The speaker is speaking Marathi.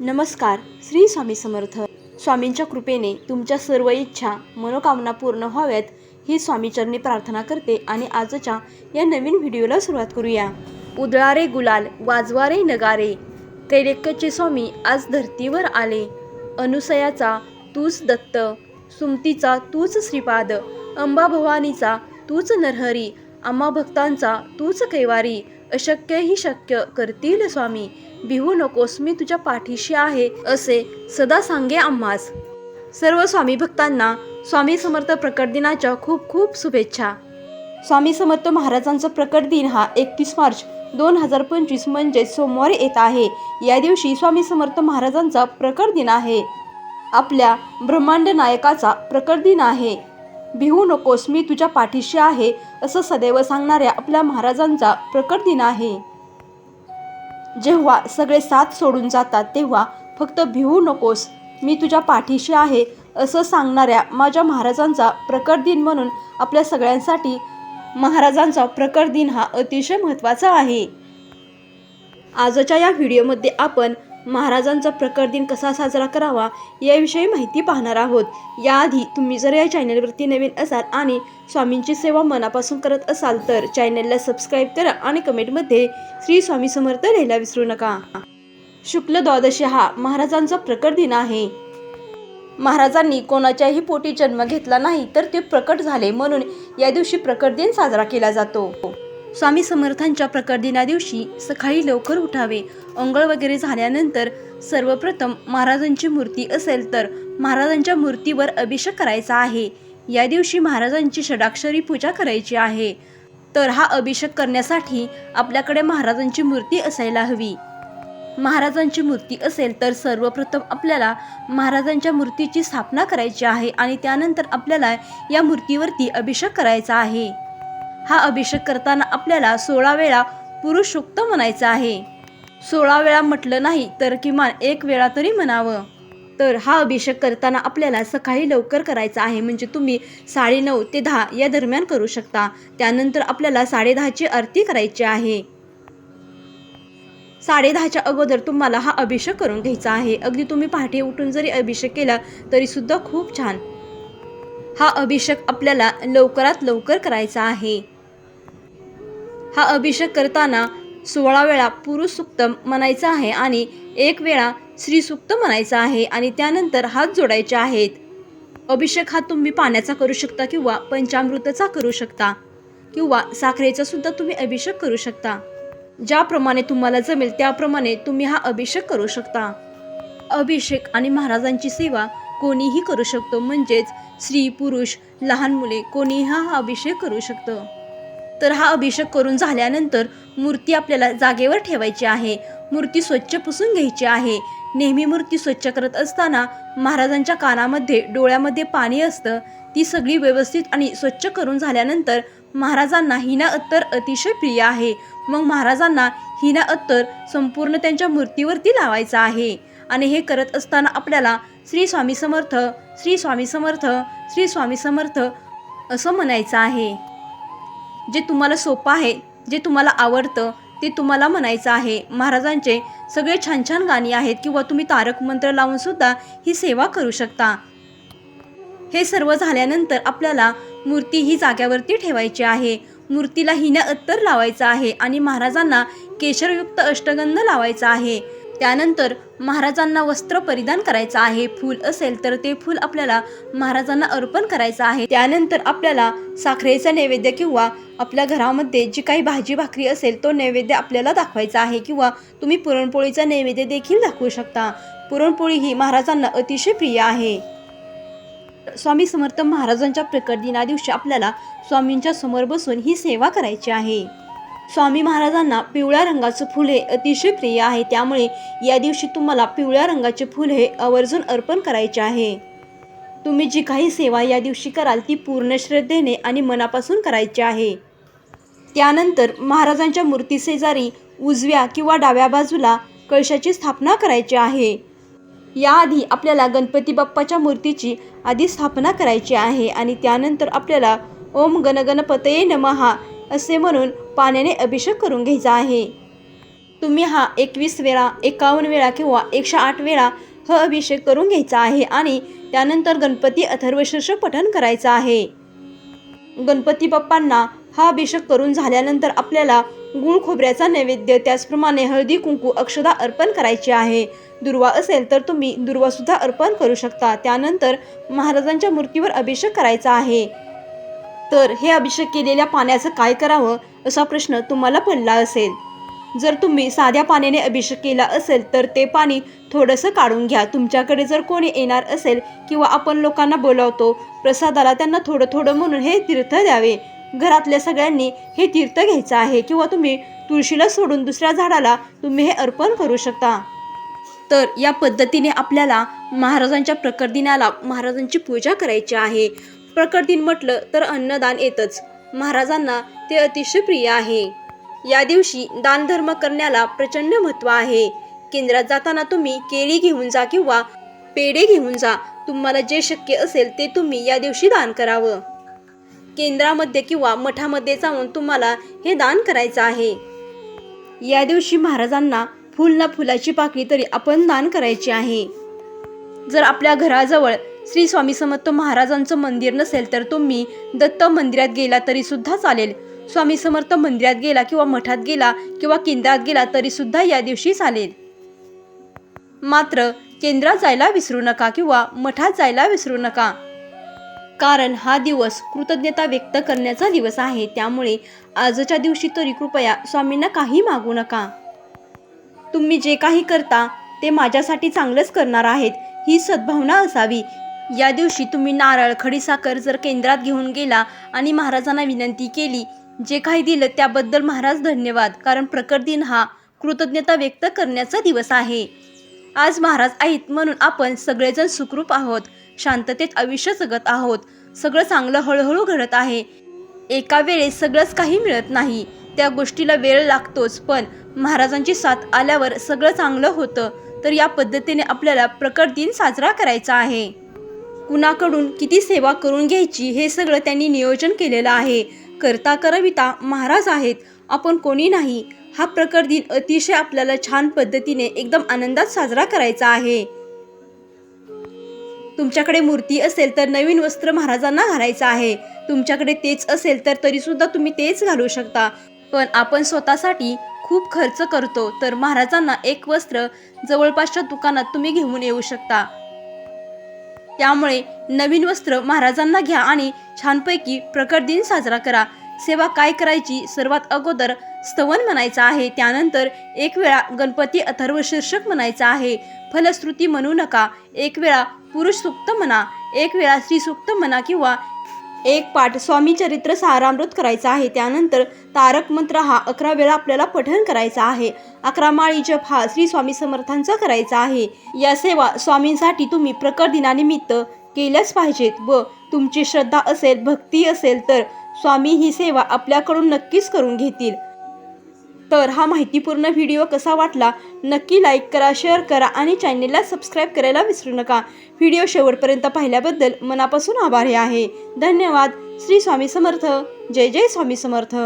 नमस्कार श्री स्वामी समर्थ. स्वामींच्या कृपेने तुमच्या सर्व इच्छा मनोकामना पूर्ण व्हाव्यात ही स्वामीचरणी प्रार्थना करते आणि आजच्या या नवीन व्हिडिओला सुरुवात करूया. उदळारे गुलाल वाजवारे नगारे. त्रैलेक्यचे स्वामी आज धर्तीवर आले. अनुसयाचा तूच दत्त सुमतीचा तूच श्रीपाद अंबा भवानीचा तूच नरहरी आम्हा भक्तांचा तूच कैवारी अशक्य ही शक्य करतील स्वामी. भिवू नकोस मी तुझ्या पाठीशी आहे असे सदा सांगे आम्हास. सर्व स्वामी भक्तांना स्वामी समर्थ प्रकट दिनाच्या खूप खूप शुभेच्छा. स्वामी समर्थ महाराजांचा प्रकट दिन हा एकतीस मार्च दोन हजार पंचवीस म्हणजे सोमवारी येत आहे. या दिवशी स्वामी समर्थ महाराजांचा प्रकट दिन आहे. आपल्या ब्रह्मांड नायकाचा प्रकट दिन आहे. भिवू नकोस मी तुझ्या पाठीशी आहे असं सदैव सांगणाऱ्या आपल्या महाराजांचा प्रकट दिन आहे. जेव्हा सगळे साथ सोडून जातात तेव्हा फक्त भिवू नकोस. मी तुझ्या पाठीशी आहे असं सांगणाऱ्या माझ्या महाराजांचा प्रकट दिन म्हणून आपल्या सगळ्यांसाठी महाराजांचा प्रकट दिन हा अतिशय महत्त्वाचा आहे. आजच्या या व्हिडिओमध्ये आपण महाराजांचा प्रकट दिन कसा साजरा करावा याविषयी माहिती पाहणार आहोत. याआधी तुम्ही जर या चॅनलवरती नवीन असाल आणि स्वामींची सेवा मनापासून करत असाल तर चॅनलला सबस्क्राईब करा आणि कमेंटमध्ये श्री स्वामी समर्थ लिहायला विसरू नका. शुक्ल द्वादशी हा महाराजांचा प्रकट दिन आहे. महाराजांनी कोणाच्याही पोटी जन्म घेतला नाही तर ते प्रकट झाले म्हणून या दिवशी प्रकट दिन साजरा केला जातो. स्वामी समर्थांच्या प्रकट दिना दिवशी सकाळी लवकर उठावे. अंघोळ वगैरे झाल्यानंतर सर्वप्रथम महाराजांची मूर्ती असेल तर महाराजांच्या मूर्तीवर अभिषेक करायचा आहे. या दिवशी महाराजांची षडाक्षरी पूजा करायची आहे. तर हा अभिषेक करण्यासाठी आपल्याकडे महाराजांची मूर्ती असायला हवी. महाराजांची मूर्ती असेल तर सर्वप्रथम आपल्याला महाराजांच्या मूर्तीची स्थापना करायची आहे आणि त्यानंतर आपल्याला या मूर्तीवरती अभिषेक करायचा आहे. हा अभिषेक करताना आपल्याला सोळा वेळा पुरुष म्हणायचा आहे. सोळा वेळा म्हटलं नाही तर किमान एक वेळा तरी म्हणावं. तर हा अभिषेक करताना आपल्याला सकाळी लवकर करायचा आहे म्हणजे तुम्ही साडे नऊ ते दहा या दरम्यान करू शकता. त्यानंतर आपल्याला साडेदहाची आरती करायची आहे. साडेदहाच्या अगोदर तुम्हाला हा अभिषेक करून घ्यायचा आहे. अगदी तुम्ही पहाटे उठून जरी अभिषेक केला तरी सुद्धा खूप छान. हा अभिषेक आपल्याला लवकरात लवकर करायचा आहे. हा अभिषेक करताना सोळा वेळा पुरुष सुक्त म्हणायचा आहे आणि एक वेळा श्री सुक्त म्हणायचा आहे आणि त्यानंतर हात जोडायचे आहेत. अभिषेक हा तुम्ही पाण्याचा करू शकता किंवा पंचामृतचा करू शकता किंवा साखरेचा सुद्धा तुम्ही अभिषेक करू शकता. ज्याप्रमाणे तुम्हाला जमेल त्याप्रमाणे तुम्ही हा अभिषेक करू शकता. अभिषेक आणि महाराजांची सेवा कोणीही करू शकतो म्हणजेच स्त्री पुरुष लहान मुले कोणीही हा अभिषेक करू शकतं. तर हा अभिषेक करून झाल्यानंतर मूर्ती आपल्याला जागेवर ठेवायची आहे. मूर्ती स्वच्छ पुसून घ्यायची आहे. नेहमी मूर्ती स्वच्छ करत असताना महाराजांच्या कानामध्ये डोळ्यामध्ये पाणी असतं. ती सगळी व्यवस्थित आणि स्वच्छ करून झाल्यानंतर महाराजांना हिना अत्तर अतिशय प्रिय आहे. मग महाराजांना हिना अत्तर संपूर्ण त्यांच्या मूर्तीवरती लावायचं आहे. आणि हे करत असताना आपल्याला श्री स्वामी समर्थ श्री स्वामी समर्थ श्री स्वामी समर्थ असं म्हणायचं आहे. जे तुम्हाला सोपं आहे जे तुम्हाला आवडतं ते तुम्हाला म्हणायचं आहे. महाराजांचे सगळे छान छान गाणी आहेत किंवा तुम्ही तारक मंत्र लावून सुद्धा ही सेवा करू शकता. हे सर्व झाल्यानंतर आपल्याला मूर्ती ही जाग्यावरती ठेवायची आहे. मूर्तीला हिना अत्तर लावायचं आहे आणि महाराजांना केशरयुक्त अष्टगंध लावायचा आहे. त्यानंतर महाराजांना वस्त्र परिधान करायचं आहे. फूल असेल तर ते फूल आपल्याला महाराजांना अर्पण करायचं आहे. त्यानंतर आपल्याला साखरेचा नैवेद्य किंवा आपल्या घरामध्ये जी काही भाजी भाकरी असेल तो नैवेद्य आपल्याला दाखवायचा आहे किंवा तुम्ही पुरणपोळीचा नैवेद्य देखील दाखवू शकता. पुरणपोळी ही महाराजांना अतिशय प्रिय आहे. स्वामी समर्थ महाराजांच्या प्रकट दिना दिवशी आपल्याला स्वामींच्या समोर बसून ही सेवा करायची आहे. स्वामी महाराजांना पिवळ्या रंगाचं फूल हे अतिशय प्रिय आहे. त्यामुळे या दिवशी तुम्हाला पिवळ्या रंगाचे फूल हे आवर्जून अर्पण करायचे आहे. तुम्ही जी काही सेवा या दिवशी कराल ती पूर्ण श्रद्धेने आणि मनापासून करायची आहे. त्यानंतर महाराजांच्या मूर्ती शेजारी उजव्या किंवा डाव्या बाजूला कळशाची स्थापना करायची आहे. याआधी आपल्याला गणपती बाप्पाच्या मूर्तीची आधी स्थापना करायची आहे आणि त्यानंतर आपल्याला ओम गणगणपतये नमहा असे म्हणून पाण्याने अभिषेक करून घ्यायचा आहे. तुम्ही हा एकवीस वेळा एकावन्न वेळा किंवा एकशे आठ वेळा हा अभिषेक करून घ्यायचा आहे आणि त्यानंतर गणपती अथर्वशीर्ष पठण करायचं आहे. गणपती बाप्पांना हा अभिषेक करून झाल्यानंतर आपल्याला गुळ खोबऱ्याचा नैवेद्य त्याचप्रमाणे हळदी कुंकू अक्षदा अर्पण करायची आहे. दुर्वा असेल तर तुम्ही दुर्वासुद्धा अर्पण करू शकता. त्यानंतर महाराजांच्या मूर्तीवर अभिषेक करायचा आहे. तर हे अभिषेक केलेल्या पाण्याचं काय करावं असा प्रश्न तुम्हाला पडला असेल. जर तुम्ही साध्या पाण्याने अभिषेक केला असेल तर ते पाणी थोडंसं काढून घ्या. तुमच्याकडे जर कोणी येणार असेल किंवा आपण लोकांना बोलावतो प्रसादाला त्यांना थोडं थोडं म्हणून हे तीर्थ द्यावे. घरातल्या सगळ्यांनी हे तीर्थ घ्यायचं आहे किंवा तुम्ही तुळशीला सोडून दुसऱ्या झाडाला तुम्ही हे अर्पण करू शकता. तर या पद्धतीने आपल्याला महाराजांच्या प्रकट दिनाला महाराजांची पूजा करायची आहे. प्रकट दिन म्हटलं तर अन्नदान येतच. महाराजांना ते अतिशय प्रिय आहे. या दिवशी दानधर्म करण्याला प्रचंड महत्त्व आहे. केंद्रात जाताना तुम्ही केळी घेऊन जा किंवा पेढे घेऊन जा. तुम्हाला जे शक्य असेल ते तुम्ही या दिवशी दान करावं. केंद्रामध्ये किंवा मठामध्ये जाऊन तुम्हाला हे दान करायचं आहे. या दिवशी महाराजांना फुल ना फुलाची पाकळी तरी आपण दान करायची आहे. जर आपल्या घराजवळ श्री स्वामी समर्थ महाराजांचं मंदिर नसेल तर तुम्ही दत्त मंदिरात गेला तरी सुद्धा चालेल. स्वामी समर्थ मंदिरात गेला किंवा मठात गेला किंवा केंद्रात गेला तरी सुद्धा या दिवशी चालेल. मात्र केंद्रात जायला विसरू नका किंवा मठात जायला विसरू नका. कारण हा दिवस कृतज्ञता व्यक्त करण्याचा दिवस आहे. त्यामुळे आजच्या दिवशी तरी कृपया स्वामींना काही मागू नका. तुम्ही जे काही करता ते माझ्यासाठी चांगलंच करणार आहेत. ही सद्भावना असावी. या दिवशी तुम्ही नारळ खडीसाखर जर केंद्रात घेऊन गेला आणि महाराजांना विनंती केली जे काही दिलं त्याबद्दल महाराज धन्यवाद कारण प्रकट दिन हा कृतज्ञता व्यक्त करण्याचा दिवस आहे. आज महाराज आहेत म्हणून आपण सगळेजण सुखरूप आहोत शांततेत आयुष्य जगत आहोत सगळं चांगलं हळूहळू घडत आहे. एका वेळेस सगळंच काही मिळत नाही त्या गोष्टीला वेळ लागतोच पण महाराजांची साथ आल्यावर सगळं चांगलं होतं तर या पद्धतीने आपल्याला प्रकट दिन साजरा करायचा आहे. कुणाकडून किती सेवा करून घ्यायची हे सगळं त्यांनी नियोजन केलेलं आहे. करता करविता महाराज आहेत. आपण कोणी नाही. हा प्रकर दिन अतिशय आपल्याला छान पद्धतीने एकदम आनंदात साजरा करायचा आहे. तुमच्याकडे मूर्ती असेल तर नवीन वस्त्र महाराजांना घालायचं आहे. तुमच्याकडे तेच असेल तर तरी सुद्धा तुम्ही तेच घालू शकता. पण आपण स्वतःसाठी खूप खर्च करतो तर महाराजांना एक वस्त्र जवळपासच्या दुकानात तुम्ही घेऊन येऊ शकता. त्यामुळे नवीन वस्त्र महाराजांना घ्या आणि छानपैकी प्रकट दिन साजरा करा. सेवा काय करायची सर्वात अगोदर स्तवन म्हणायचं आहे त्यानंतर एक वेळा गणपती अथर्व शीर्षक म्हणायचं आहे. फलश्रुती म्हणू नका एक वेळा पुरुष सुक्त म्हणा एक वेळा स्त्री सुक्त म्हणा किंवा एक पाठ स्वामी चरित्र सारामृत करायचा आहे. त्यानंतर तारक मंत्र हा अकरा वेळा आपल्याला पठण करायचा आहे. अकरा माळी जप हा श्री स्वामी समर्थांचा करायचा आहे. या सेवा स्वामींसाठी तुम्ही प्रकट दिनानिमित्त केल्याच पाहिजेत व तुमची श्रद्धा असेल भक्ती असेल तर स्वामी ही सेवा आपल्याकडून नक्कीच करून घेतील. तर हा माहितीपूर्ण व्हिडिओ कसा वाटला नक्की लाईक करा शेअर करा आणि चॅनेलला सबस्क्राईब करायला विसरू नका. व्हिडिओ शेवटपर्यंत पाहिल्याबद्दल मनापासून आभारी आहे. धन्यवाद. श्री स्वामी समर्थ. जय जय स्वामी समर्थ.